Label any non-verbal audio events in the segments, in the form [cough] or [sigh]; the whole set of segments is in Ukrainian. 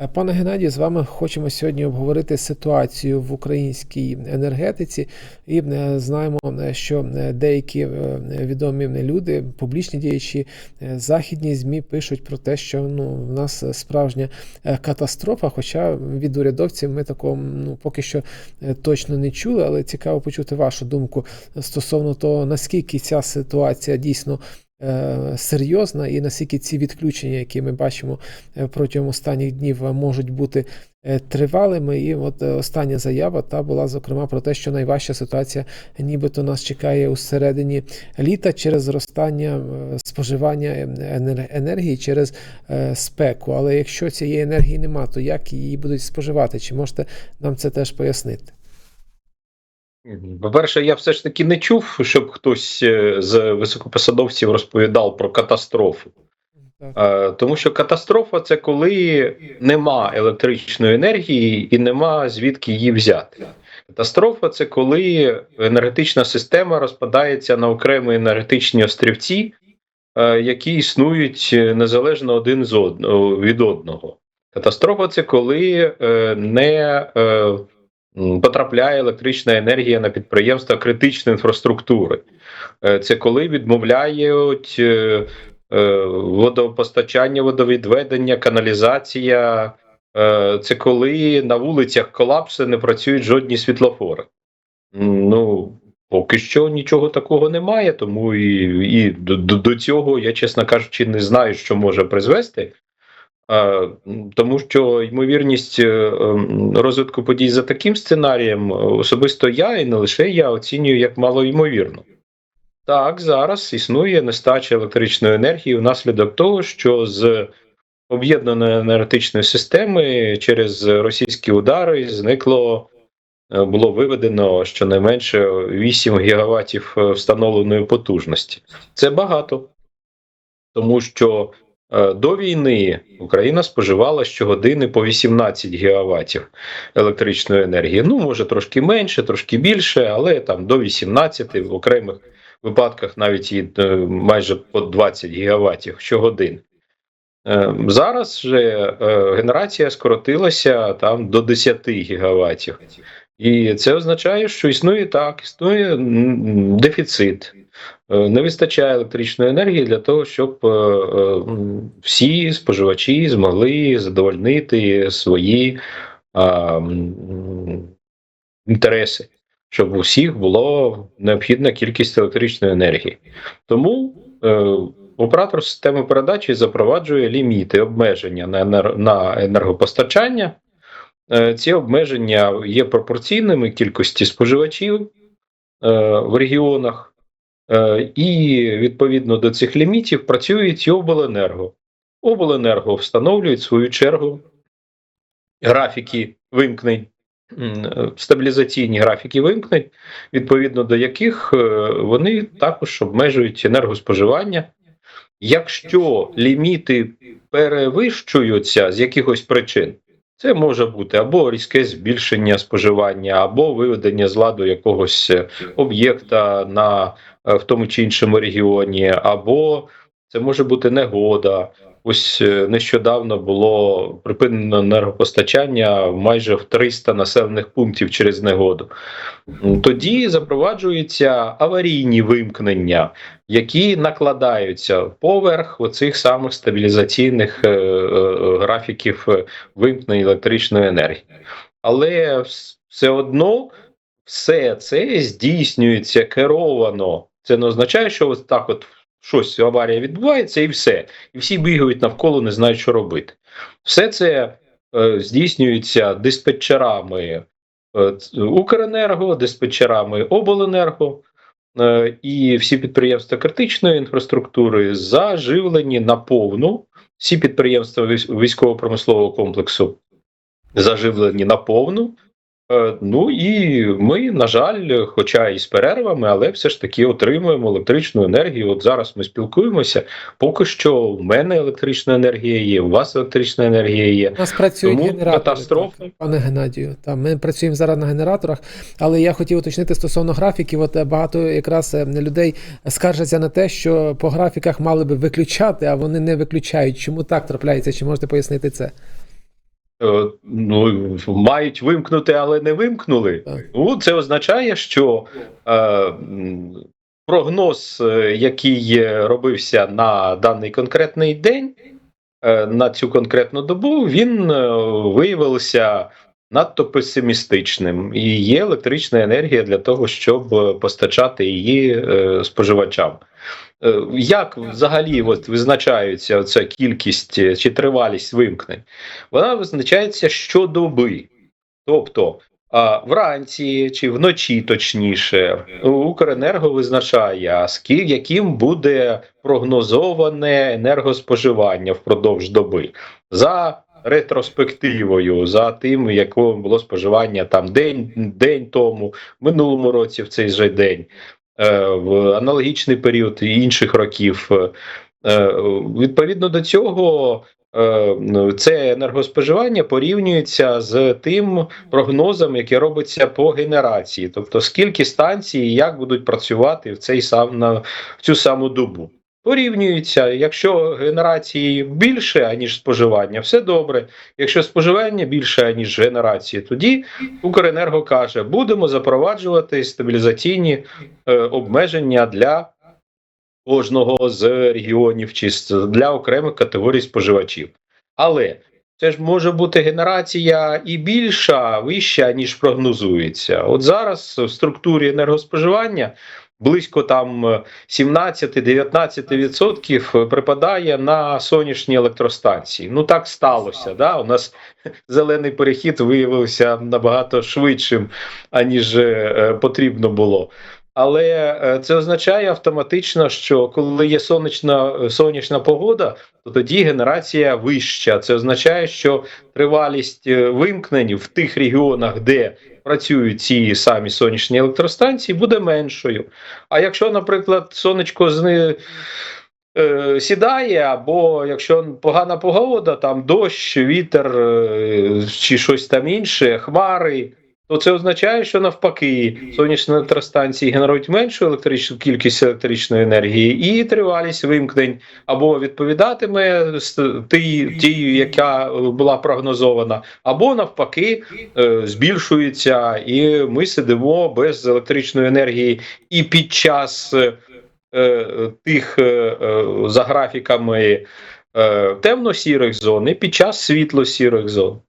Е, Пане Геннадію, з вами хочемо сьогодні обговорити ситуацію в українській енергетиці. І е, знаємо, е, що деякі відомі люди, публічні діячі, західні ЗМІ пишуть про те, що ну, в нас справжня катастрофа. Хоча від урядовців ми такого ну, поки що точно не чули, але цікаво почути вашу думку стосовно того, наскільки ця ситуація дійсно. Е, Серйозна і наскільки ці відключення, які ми бачимо е, протягом останніх днів, е, можуть бути тривалими. І от остання заява та була зокрема про те, що найважча ситуація нібито нас чекає у середині літа через зростання споживання енер- енергії через спеку. Але якщо цієї енергії нема, то як її будуть споживати? Чи можете нам це теж пояснити? По-перше, я все ж таки не чув, щоб хтось е, з високопосадовців розповідав про катастрофу. Так. Е, Тому що катастрофа це коли нема електричної енергії і нема звідки її взяти. Катастрофа це коли енергетична система розпадається на окремі енергетичні острівці, е, які існують незалежно один з одного, від одного. Катастрофа це коли не потрапляє електрична енергія на підприємства критичної інфраструктури. Е, Це коли відмовляють е, е, водопостачання, водовідведення, каналізація. Це коли на вулицях колапси не працюють жодні світлофори. Ну, поки що нічого такого немає, тому і, і до, до цього я, чесно кажучи, не знаю, що може призвести. Тому що ймовірність е, ем, розвитку подій за таким сценарієм, е, особисто я і не лише я оцінюю як малоймовірно. Так, зараз існує нестача електричної енергії внаслідок того, що з об'єднаної енергетичної системи через російські удари зникло, е, було виведено щонайменше 8 гігаватів встановленої потужності. Це багато, тому що до війни Україна споживала щогодини по 18 гігаватів електричної енергії. Ну, може, трошки менше, трошки більше, але там до 18 в окремих випадках навіть і е, майже по 20 гігаватів щогодини. Е, Зараз же е, генерація скоротилася там до 10 гігаватів. І це означає, що існує так, існує дефіцит. Е, Не вистачає електричної енергії для того, щоб е, е, всі споживачі змогли задовольнити свої інтереси, щоб у всіх була необхідна кількість електричної енергії. Тому оператор системи передачі запроваджує ліміти обмеження на, енер- на енергопостачання. Ці обмеження є пропорційними кількості споживачів в регіонах, і відповідно до цих лімітів працюють і обленерго. Обленерго встановлюють свою чергу графіки вимкнень, е, стабілізаційні графіки вимкнень, відповідно до яких е, вони також обмежують енергоспоживання. Якщо ліміти перевищуються з якихось причин, це може бути або різке збільшення споживання, або виведення з ладу якогось е, об'єкта на е, в тому чи іншому регіоні, або це може бути негода. Ось е, нещодавно було припинено енергопостачання майже в 300 населених пунктів через негоду. Тоді запроваджуються аварійні вимкнення, які накладаються поверх оцих самих стабілізаційних е, е, графіків вимкнення електричної енергії. Але все одно все це здійснюється керовано. Це не означає, що ось так от щось аварія відбувається і все. І всі бігають навколо, не знають, що робити. Все це е, здійснюється диспетчерами е, Укренерго, диспетчерами Обленерго. Е, І всі підприємства критичної інфраструктури заживлені наповну. Всі підприємства військово-промислового комплексу заживлені наповну. Е, Ну і ми, на жаль, хоча і з перервами, але все ж таки отримуємо електричну енергію. От зараз ми спілкуємося. Поки що в мене електрична енергія є, у вас електрична енергія є. У нас працюють Тому генератори. катастрофа. так, Пане Геннадію, та ми працюємо зараз на генераторах, але я хотів уточнити стосовно графіків. От е, багато якраз е, людей скаржаться на те, що по графіках мали би виключати, а вони не виключають. Чому так трапляється? Чи можете пояснити це? Е, ну, мають вимкнути, але не вимкнули. Ну, це означає, що е, прогноз, е, який робився на даний конкретний день, е, на цю конкретну добу, він е, виявився надто песимістичним. І є електрична енергія для того, щоб постачати її е, споживачам. Е, Як взагалі от визначається ця кількість е, чи тривалість вимкнень? Вона визначається щодоби. Тобто вранці чи вночі, точніше, Укренерго визначає, яким буде прогнозоване енергоспоживання впродовж доби за ретроспективою, за тим, якого було споживання там день, день тому, минулому році в цей же день, в аналогічний період інших років. Е, Відповідно до цього, е, це енергоспоживання порівнюється з тим прогнозом, який робиться по генерації, тобто скільки станцій і як будуть працювати в цей сам на в цю саму добу. Порівнюється, якщо генерації більше аніж споживання, все добре. Якщо споживання більше аніж генерації, тоді Укренерго каже, будемо запроваджувати стабілізаційні е, обмеження для кожного з регіонів чи для окремих категорій споживачів. Але це ж може бути генерація і більша, вища, ніж прогнозується. От зараз в структурі енергоспоживання близько там е, 17-19% припадає на сонячні електростанції. Ну так сталося. Да? У нас [laughs] зелений перехід виявився набагато швидшим, аніж е, потрібно було. Але е, це означає автоматично, що коли є сонячна сонячна погода, то тоді генерація вища. Це означає, що тривалість е, вимкнень в тих регіонах, де працюють ці самі сонячні електростанції, буде меншою. А якщо, наприклад, сонечко зни... е, сідає, або якщо погана погода, там дощ, вітер е, чи щось там інше, хмари. То це означає, що навпаки сонячні електростанції генерують меншу електричну кількість електричної енергії, і тривалість вимкнень або відповідатиме тій, тій, яка була прогнозована, або навпаки е, збільшується, і ми сидимо без електричної енергії і під час е, е, тих за графіками темно-сірих зон, і під час світло-сірих зон.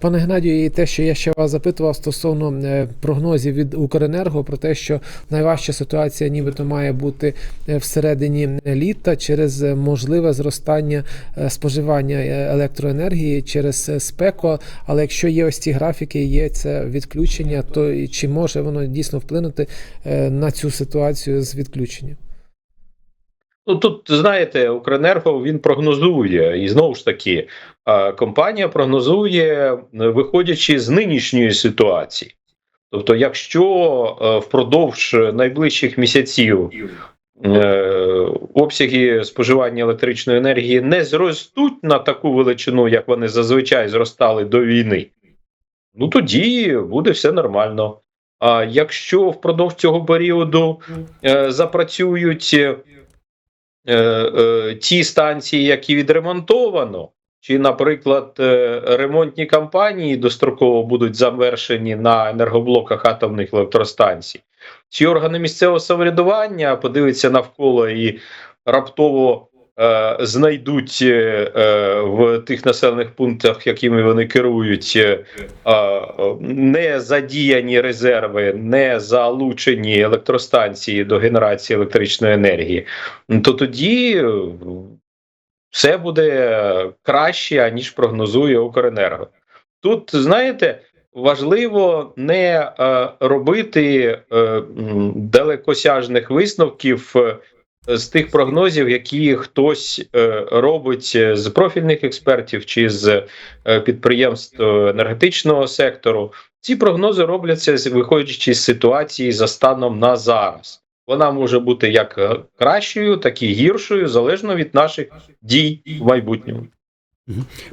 Пане Геннадію, і те, що я ще вас запитував стосовно е, прогнозів від Укренерго про те, що найважча ситуація нібито має бути е, всередині літа через е, можливе зростання споживання електроенергії через спеку. Але якщо є ось ці графіки, є це відключення, то чи може воно дійсно вплинути на цю ситуацію з відключенням? Ну тут знаєте, Укренерго він прогнозує, і знову ж таки, компанія прогнозує, е, виходячи з нинішньої ситуації. Тобто, якщо е, впродовж найближчих місяців е, обсяги споживання електричної енергії не зростуть на таку величину, як вони зазвичай зростали до війни, ну тоді буде все нормально. А якщо впродовж цього періоду запрацюють ті станції, які відремонтовано, чи, наприклад, е, ремонтні кампанії достроково будуть завершені на енергоблоках атомних електростанцій, ці органи місцевого самоврядування подивляться навколо і раптово е, знайдуть е, е, в тих населених пунктах, якими вони керують, е, не задіяні резерви, не залучені електростанції до генерації електричної енергії, то тоді все буде краще, ніж прогнозує Укренерго. Тут, знаєте, важливо не е, робити е, далекосяжних висновків е, з тих прогнозів, які хтось е, робить з профільних експертів чи з е, підприємств енергетичного сектору. Ці прогнози робляться виходячи з ситуації за станом на зараз. Вона може бути як е, кращою, так і гіршою, залежно від наших дій в майбутньому.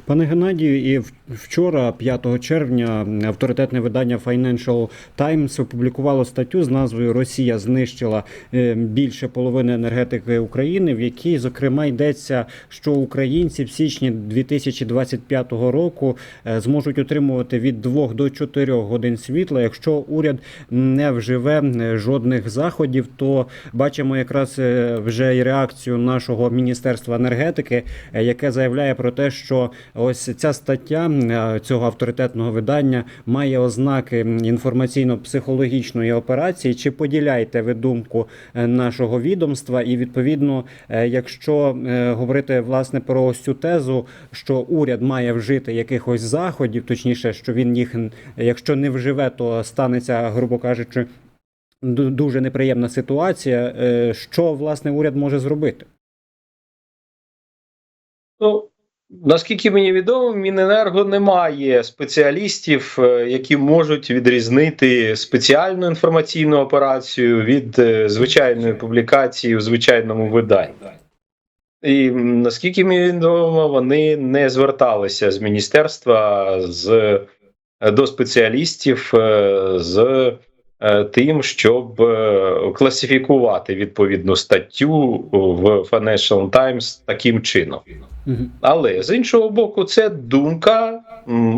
Пане Геннадію, і вчора, 5 червня, авторитетне видання Financial Times опублікувало статтю з назвою Росія знищила е, більше половини енергетики України, в якій зокрема йдеться, що українці в січні 2025 року е, зможуть отримувати від 2 до 4 годин світла. Якщо уряд не вживе е, жодних заходів, то бачимо якраз вже і реакцію нашого міністерства енергетики, яке заявляє про те, що ось ця стаття е, цього авторитетного видання має ознаки інформаційно-психологічної операції. Чи поділяєте ви думку е, нашого відомства? І відповідно, е, якщо говорити власне про ось цю тезу, що уряд має вжити якихось заходів, точніше, що він їх якщо не вживе, то станеться, грубо кажучи. Дуже неприємна ситуація. Що власне уряд може зробити? Ну, наскільки мені відомо, Міненерго немає спеціалістів, е, які можуть відрізнити спеціальну інформаційну операцію від е, звичайної публікації у звичайному виданні. І наскільки мені відомо, вони не зверталися з міністерства з, е, до спеціалістів з тим, щоб е, класифікувати відповідну статтю в Financial Times таким чином. Але з іншого боку, це думка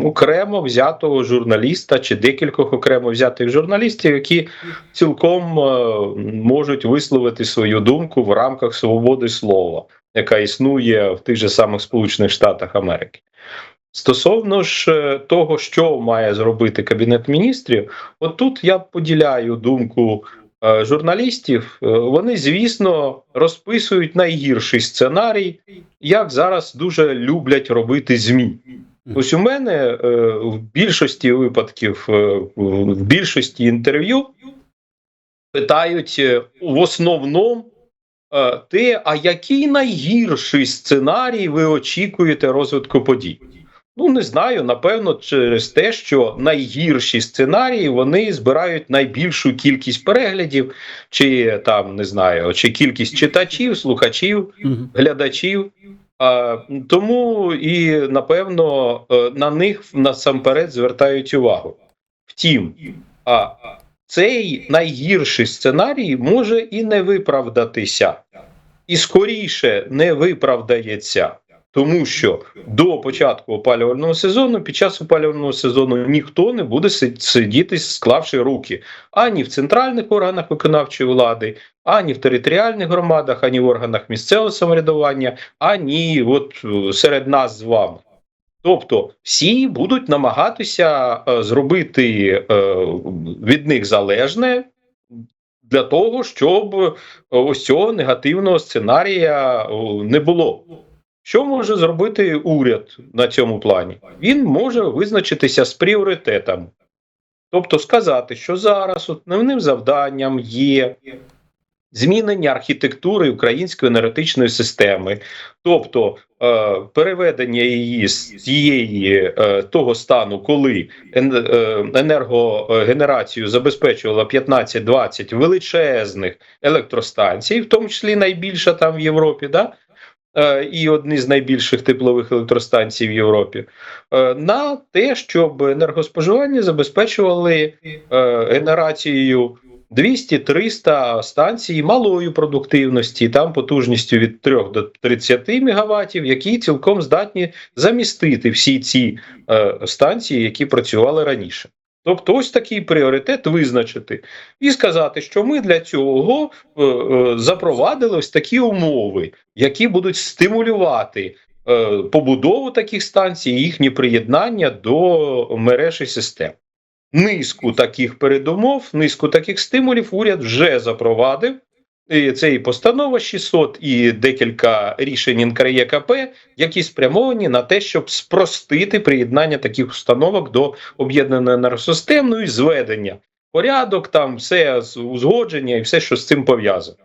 окремо взятого журналіста чи декількох окремо взятих журналістів, які цілком е, можуть висловити свою думку в рамках свободи слова, яка існує в тих же самих Сполучених Штатах Америки. Стосовно ж е, того, що має зробити Кабінет міністрів, от тут я поділяю думку е, журналістів. Е, Вони, звісно, розписують найгірший сценарій, як зараз дуже люблять робити ЗМІ. Ось у мене в більшості випадків, в більшості інтерв'ю питають в основному те, а який найгірший сценарій ви очікуєте розвитку подій? Ну, не знаю, напевно, через те, що найгірші сценарії вони збирають найбільшу кількість переглядів, чи там не знаю, чи кількість читачів, слухачів, глядачів. А, тому і напевно е, на них насамперед звертають увагу. Втім, а цей найгірший сценарій може і не виправдатися, і скоріше не виправдається. Тому що до початку опалювального сезону, під час опалювального сезону ніхто не буде си- сидіти, склавши руки ані в центральних органах виконавчої влади, ані в територіальних громадах, ані в органах місцевого самоврядування, ані от е, серед нас з вами. Тобто всі будуть намагатися е, зробити е, від них залежне для того, щоб ось цього негативного сценарія не було. Що може зробити уряд на цьому плані? Він може визначитися з пріоритетами. Тобто сказати, що зараз основним завданням є змінення архітектури української енергетичної системи, тобто е, переведення її з цієї е, того стану, коли е, енергогенерацію забезпечувало 15-20 величезних електростанцій, в тому числі найбільша там в Європі, да? Е, і одні з найбільших теплових електростанцій в Європі, е, на те, щоб енергоспоживання забезпечували е, генерацією 200-300 станцій малої продуктивності, там потужністю від 3 до 30 МВт, які цілком здатні замістити всі ці станції, які працювали раніше. Тобто, ось такий пріоритет визначити і сказати, що ми для цього е, е, запровадили ось такі умови, які будуть стимулювати е, побудову таких станцій, і їхнє приєднання до мереж і систем. Низку таких передумов, низку таких стимулів уряд вже запровадив. Це і постанова 600, і декілька рішень НКРЄКП, які спрямовані на те, щоб спростити приєднання таких установок до об'єднаної енергосистем, ну і зведення порядок, там все узгодження і все, що з цим пов'язано.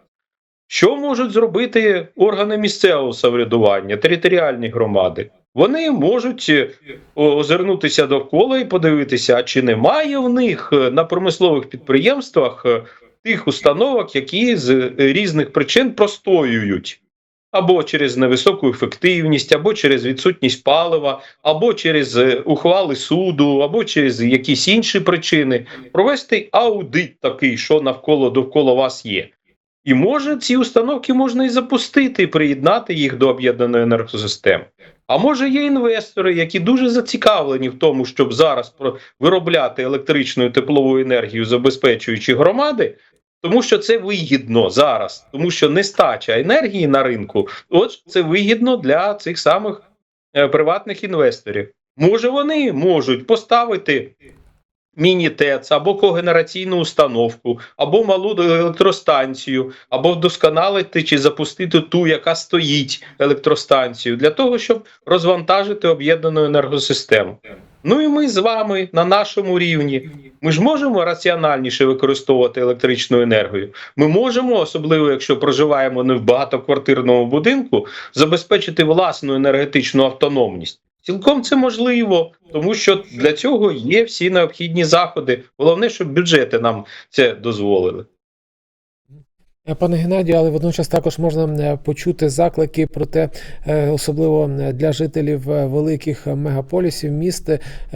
Що можуть зробити органи місцевого самоврядування, територіальні громади? Вони можуть е, озирнутися довкола і подивитися, чи немає в них е, на промислових підприємствах е, тих установок, які з е, різних причин простоюють. або через невисоку ефективність, або через відсутність палива, або через е, ухвали суду, або через якісь інші причини, провести аудит такий, що навколо довкола вас є. І може ці установки можна і запустити, і приєднати їх до об'єднаної енергосистеми. А може є інвестори, які дуже зацікавлені в тому, щоб зараз виробляти електричну і теплову енергію, забезпечуючи громади, тому що це вигідно зараз, тому що нестача енергії на ринку, от це вигідно для цих самих е, приватних інвесторів. Може, вони можуть поставити міні-ТЕЦ або когенераційну установку, або малу електростанцію, або вдосконалити чи запустити ту, яка стоїть електростанцію, для того, щоб розвантажити об'єднану енергосистему. Ну і ми з вами на нашому рівні. Ми ж можемо раціональніше використовувати електричну енергію. Ми можемо, особливо якщо проживаємо не в багатоквартирному будинку, забезпечити власну енергетичну автономність. Цілком це можливо, тому що для цього є всі необхідні заходи. Головне, щоб бюджети нам це дозволили. Е, Пане Геннадію, але водночас також можна е, почути заклики про те, е, особливо для жителів великих мегаполісів, міст,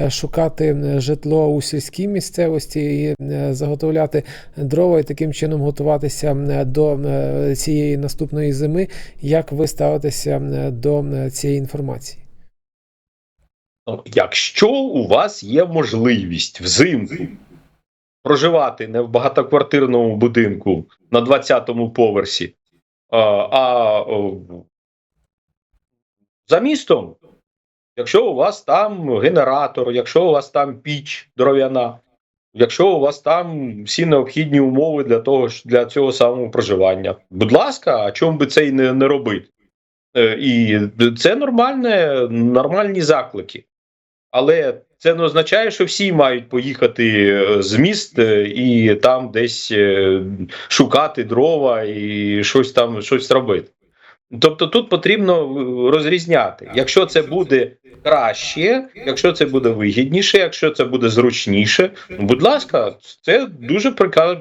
шукати житло у сільській місцевості і заготовляти дрова і таким чином готуватися до цієї наступної зими. Як ви ставитеся до цієї інформації? Якщо у вас є можливість взимку проживати не в багатоквартирному будинку на 20-му поверсі, а, а за містом, якщо у вас там генератор, якщо у вас там піч дров'яна, якщо у вас там всі необхідні умови для того для цього самого проживання, будь ласка, а чому би це і не, не робити? Е, І це нормальне, нормальні заклики. Але це не означає, що всі мають поїхати е, з міст е, і там десь е, шукати дрова і щось там щось робити. Тобто тут потрібно розрізняти. Якщо це буде краще, якщо це буде вигідніше, якщо це буде зручніше, будь ласка, це дуже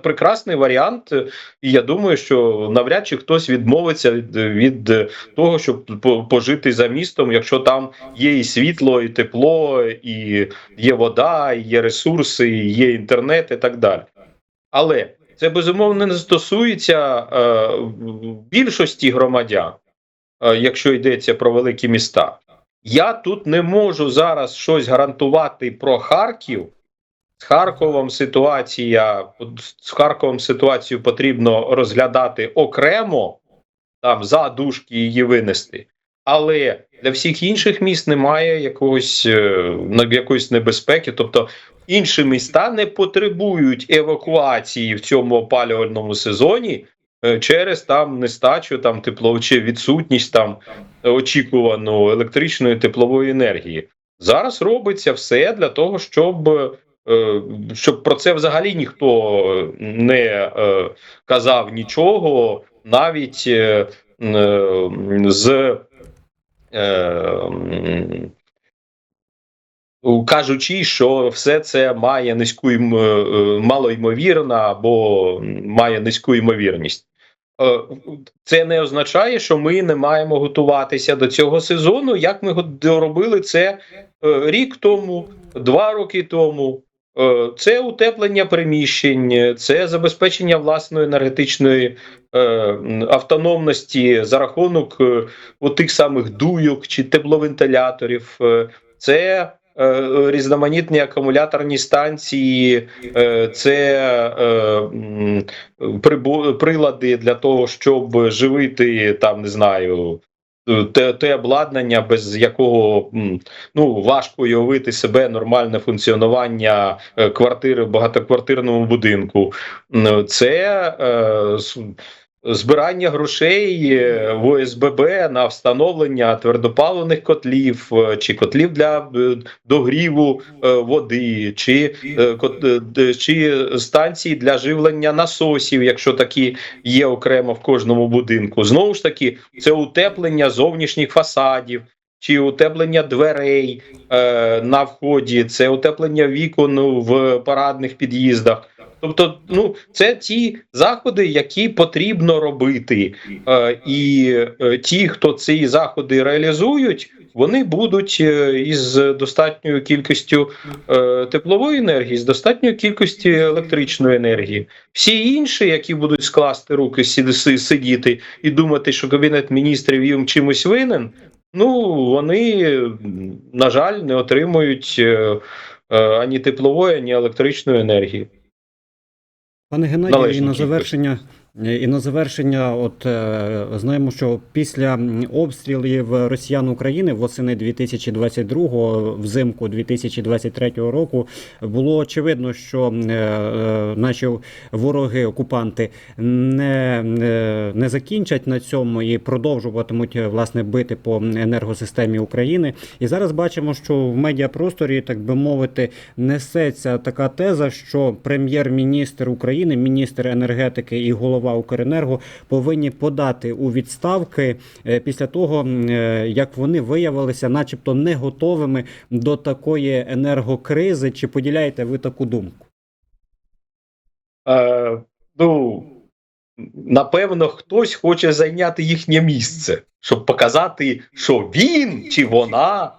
прекрасний варіант. І я думаю, що навряд чи хтось відмовиться від, від того, щоб пожити за містом, якщо там є і світло, і тепло, і є вода, і є ресурси, і є інтернет, і так далі. Але це безумовно не стосується е, більшості громадян, е, якщо йдеться про великі міста. Я тут не можу зараз щось гарантувати про Харків. З Харковом ситуація з Харковом ситуацію потрібно розглядати окремо, там за дужки її винести. Але для всіх інших міст немає якогось е, якоїсь небезпеки. Тобто інші міста не потребують евакуації в цьому опалювальному сезоні е, через там нестачу там тепло чи відсутність там очікувану електричної теплової енергії. Зараз робиться все для того, щоб, е, щоб про це взагалі ніхто не е, казав нічого, навіть е, з кажучи, що все це має низьку йм- малоймовірно або має низьку ймовірність. Е, Це не означає, що ми не маємо готуватися до цього сезону, як ми го- робили це е, рік тому, два роки тому. Е, Це утеплення приміщень, це забезпечення власної енергетичної автономності за рахунок тих самих дуйок чи тепловентиляторів. Це різноманітні акумуляторні станції, е, це е, прилади для того, щоб живити там, не знаю. Те, те обладнання, без якого ну важко уявити себе нормальне функціонування е, квартири в багатоквартирному будинку. Це е, збирання грошей е, в ОСББ на встановлення твердопаливних котлів е, чи котлів для е, догріву води, чи, чи станції для живлення насосів, якщо такі є окремо в кожному будинку. Знову ж таки, це утеплення зовнішніх фасадів. Чи утеплення дверей е, на вході, це утеплення вікон в парадних під'їздах. Тобто, ну це ті заходи, які потрібно робити, е, і е, ті, хто ці заходи реалізують, вони будуть е, із достатньою кількістю е, теплової енергії, з достатньою кількістю електричної енергії. Всі інші, які будуть скласти руки, сидіти і думати, що кабінет міністрів їм чимось винен. Ну вони на жаль не отримують е, е, ані теплової, ані електричної енергії. Пане Геннадію, і на завершення, і на завершення, от е, знаємо, що після обстрілів росіян України восени 2022, взимку 2023 року було очевидно, що е, е, наші вороги, окупанти не, не, закінчать на цьому і продовжуватимуть власне бити по енергосистемі України. І зараз бачимо, що в медіапросторі, так би мовити, несеться така теза, що прем'єр-міністр України, міністр енергетики і голова Укренерго повинні подати у відставки е, після того, е, як вони виявилися, начебто, не готовими до такої енергокризи. Чи поділяєте ви таку думку? Е, ну, напевно, хтось хоче зайняти їхнє місце, щоб показати, що він чи вона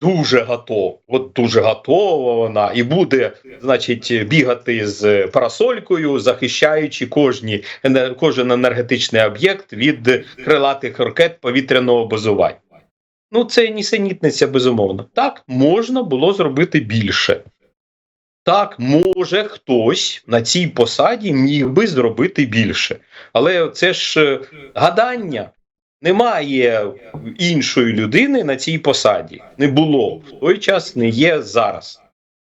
дуже готов. От дуже готова вона, і буде, значить, бігати з парасолькою, захищаючи кожні, кожен енергетичний об'єкт від крилатих ракет повітряного базування. Ну, це нісенітниця, безумовно. Так, можна було зробити більше. Так, може хтось на цій посаді міг би зробити більше. Але це ж е, гадання. Немає іншої людини на цій посаді. Не було в той час, не є зараз.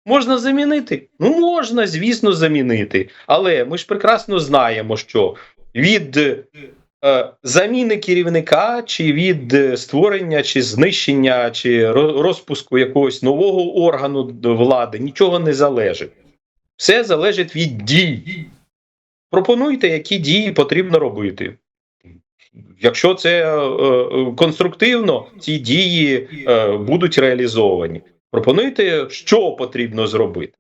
Можна замінити? Ну, можна, звісно, замінити. Але ми ж прекрасно знаємо, що від е, заміни керівника, чи від е, створення, чи знищення, чи розпуску якогось нового органу влади нічого не залежить. Все залежить від дій. Пропонуйте, які дії потрібно робити. Якщо це е, е, конструктивно, ці дії е, будуть реалізовані. Пропонуйте, що потрібно зробити.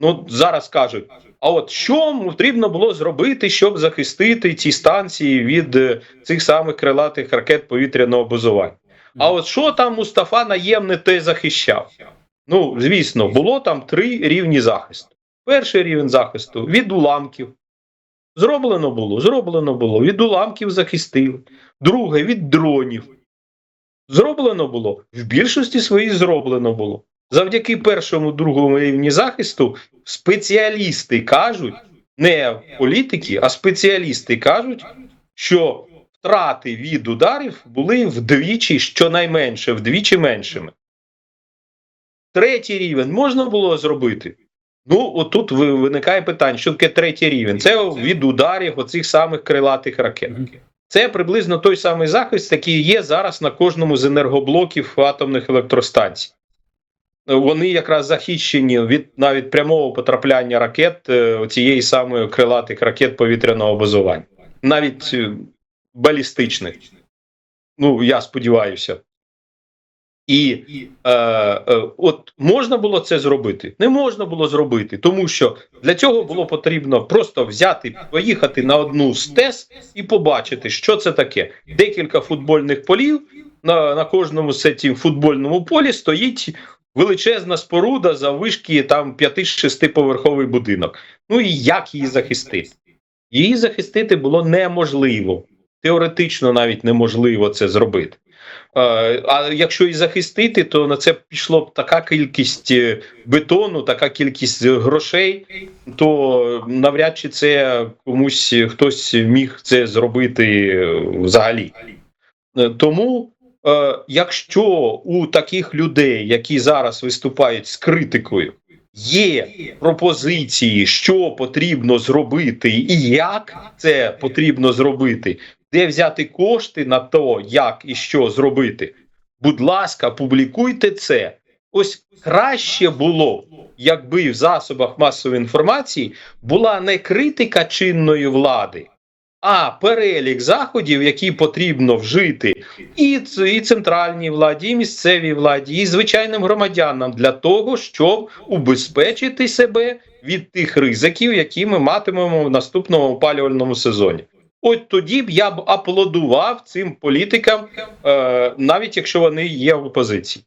Ну зараз кажуть: а от що потрібно було зробити, щоб захистити ці станції від цих самих крилатих ракет повітряного базування? А от що там Мустафа наємне те захищав? Ну, звісно, було там три рівні захисту. Перший рівень захисту від уламків. Зроблено було, зроблено було. Від уламків захистили. Друге від дронів. Зроблено було. В більшості своїй зроблено було. Завдяки першому, другому рівні захисту спеціалісти кажуть, не політики, а спеціалісти кажуть, що втрати від ударів були вдвічі, щонайменше, вдвічі меншими. Третій рівень можна було зробити. Ну, отут виникає питання, що таке третій рівень? Це від ударів оцих самих крилатих ракет. Це приблизно той самий захист, який є зараз на кожному з енергоблоків атомних електростанцій. Вони якраз захищені від навіть прямого потрапляння ракет е, цієї самої крилатих ракет повітряного базування, навіть е, балістичних. Ну, я сподіваюся. І е, е, от можна було це зробити? Не можна було зробити, тому що для цього було потрібно просто взяти, поїхати на одну з ТЕС і побачити, що це таке. Декілька футбольних полів. На, на кожному з цим футбольному полі стоїть величезна споруда за вишки там 5-6 поверховий будинок. Ну і як її захистити? Її захистити було неможливо. Теоретично навіть неможливо це зробити. Е, А якщо і захистити, то на це пішло б така кількість е, бетону, така кількість грошей, то навряд чи це комусь хтось міг це зробити е, взагалі. Е, Тому, е, якщо у таких людей, які зараз виступають з критикою, є пропозиції, що потрібно зробити, і як це потрібно зробити, де взяти кошти на то, як і що зробити. Будь ласка, публікуйте це. Ось краще було, якби в засобах масової інформації була не критика чинної влади, а перелік заходів, які потрібно вжити і, і центральній владі, і місцевій владі, і звичайним громадянам для того, щоб убезпечити себе від тих ризиків, які ми матимемо в наступному опалювальному сезоні. От тоді б я б аплодував цим політикам, е, навіть якщо вони є в опозиції.